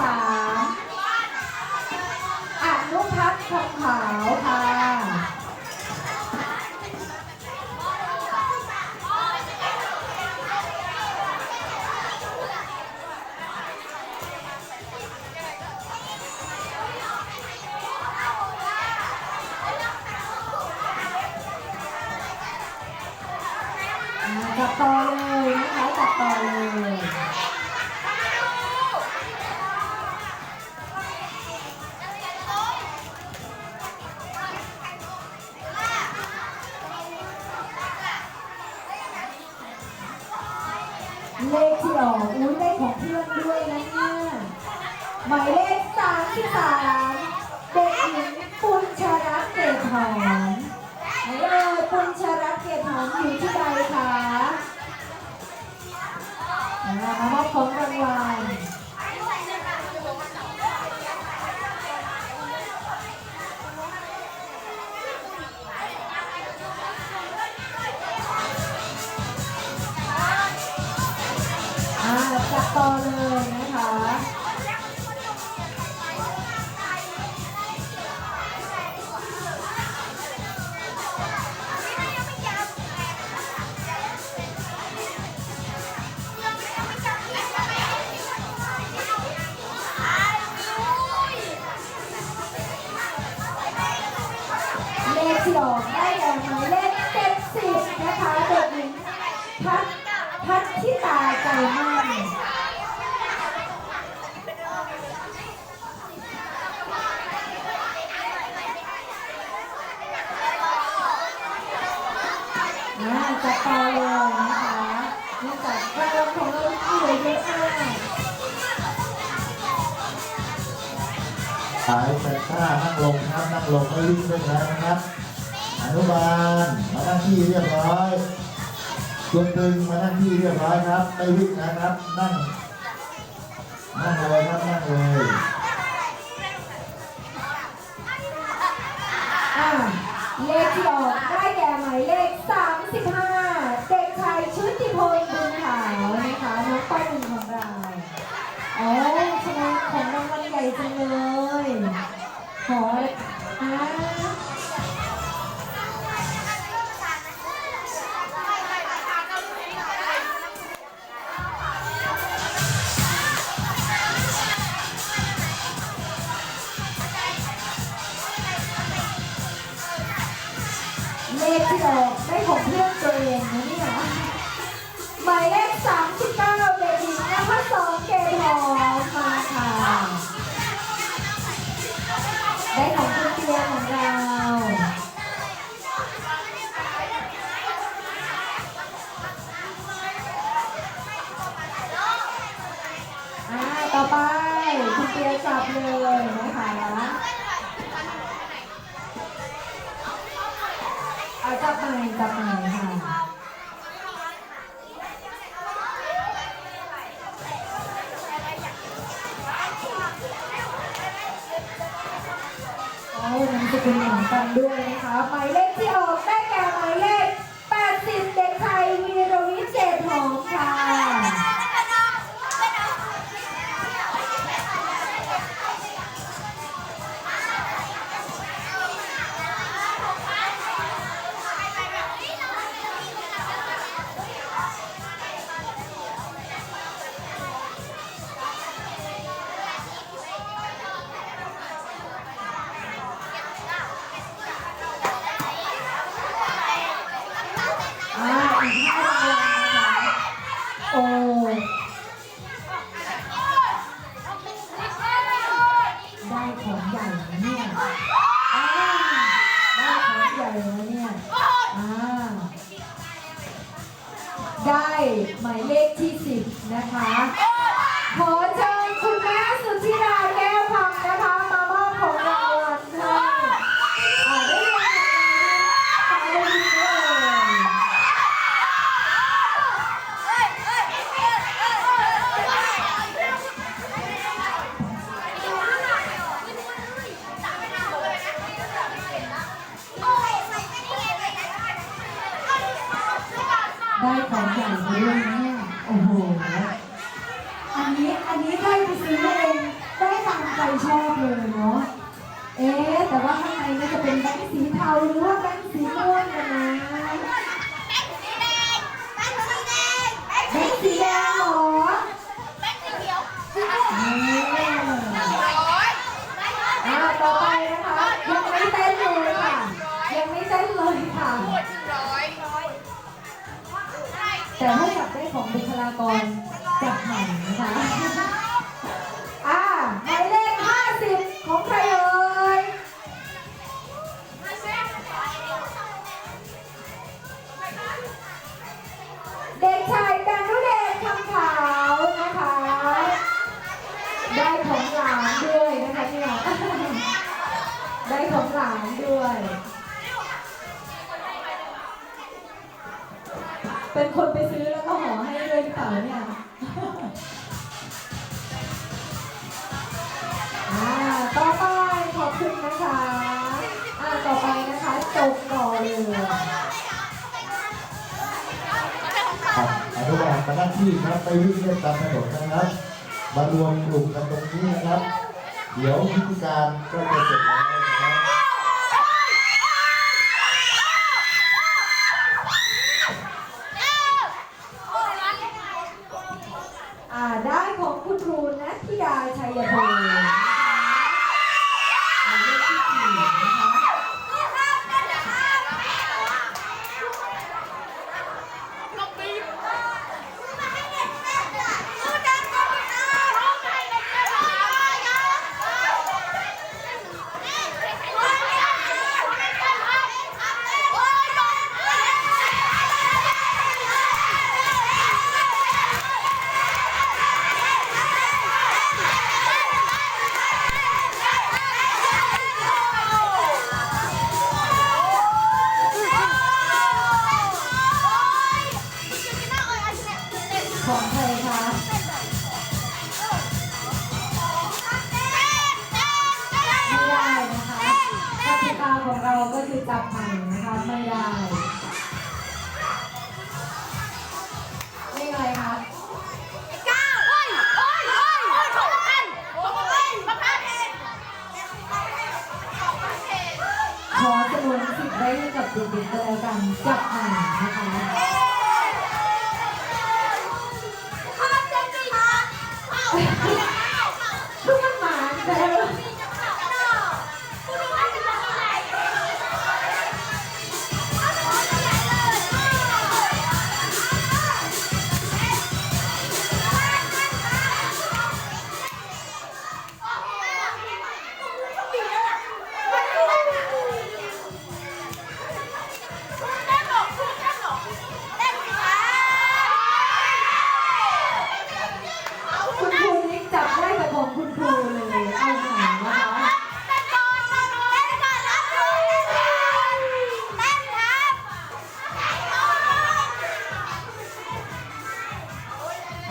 สามอนุพัฒน์ทองขาวค่ะจับต่อเลยนะคะจับต่อเลย เลขที่ออกอุ้ยได้ของเพื่อนด้วยนะเนี่ยหมายเลขสามสิบสามเด็กหญิงปุญชรัตน์เกตหอมไหนเอ่ยปุญชรัตน์เกตหอมอยู่ที่ใดคะมามอบของรางวัล พัฒพัฒที่ตาใจมั่นอ่าจับตาเลยนะคะนื่องจากรางวัลของเราที่เหลือเยอะมากสายแปดข้านั่งลงครับนั่งลงไม่วิ่งด้วยแล้วนะครับอนุบาลมานั่งที่เรียบร้อย ส่วนดึงมานั่งที่เรียบร้อยครับไม่วิ่งนะครับ นั่ง นั่งเลยครับ นั่งเลย เทียจับเลยนะคะเอาจับใหม่จับใหม่ค่ะโอ้นามสกุลเหมือนกันด้วยนะคะหมายเลขที่ออกได้แก่หมายเลข ได้ของใหญ่ด้วยนม่โอ้โห อันนี้อันนี้ได้ไปซื้อเองได้ตามใจชอบเลยเนาะ เอ๊แต่ว่าข้างในน่าจะเป็นแบงค์สีเทาหรือว่าแบงค์สีม่วงนนะแบงค์สีแดงแบงค์สีแดงแบนสีเหรอแบงค์สีเขียว ของบุคลากรจับใหม่นะคะ เป็นคนไปซื้อแล้วก็ห่อให้ด้วยหรือเปล่าเนี่ยอาต่อไปขอบคุณนะคะอ่าต่อไปนะคะจบก่อนเลยครับอนุบาลมาหน้าที่ครับไปวิ่งเล่นตามถนนนะครับ มารวมกลุ่มกันตรงนี้นะครับ เดี๋ยวพิธีการก็จะเสร็จแล้วนะครับ อ่า ได้ของคุณครู นัทธิดาชัยพงศ์น บใหม่นะคะไม่ได้นี่อะไรคะขอจำนวนสิทธิ์ได้ให้กับเด็กๆก็แล้วกันจับใหม่นะคะ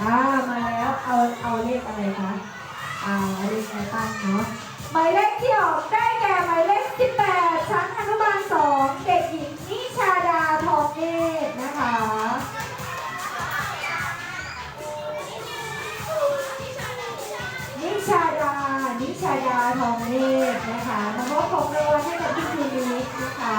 อ่ามาแล้วเอาเอาเลขอะไรคะอ่าเลขอะไรตั้งเนาะหมายเลขที่ออกได้แก่หมายเลข18ชั้นอนุบาล2เด็กหญิงนิชาดาทองเนตรนะคะนิชาดานิชาดาทองเนตรนะคะมามอบของรางวัลให้กับพี่ครูนิกนะคะ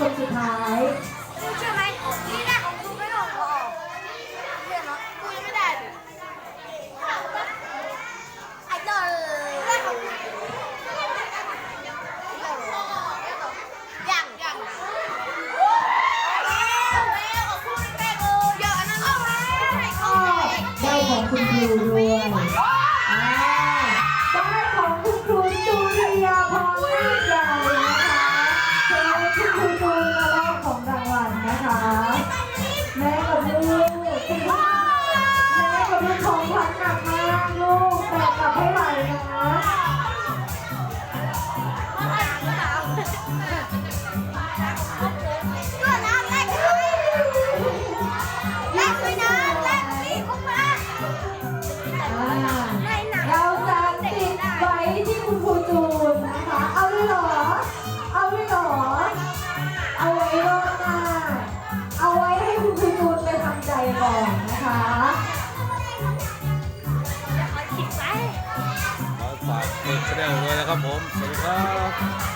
คนสุดท้าย ครับผม สวัสดีครับ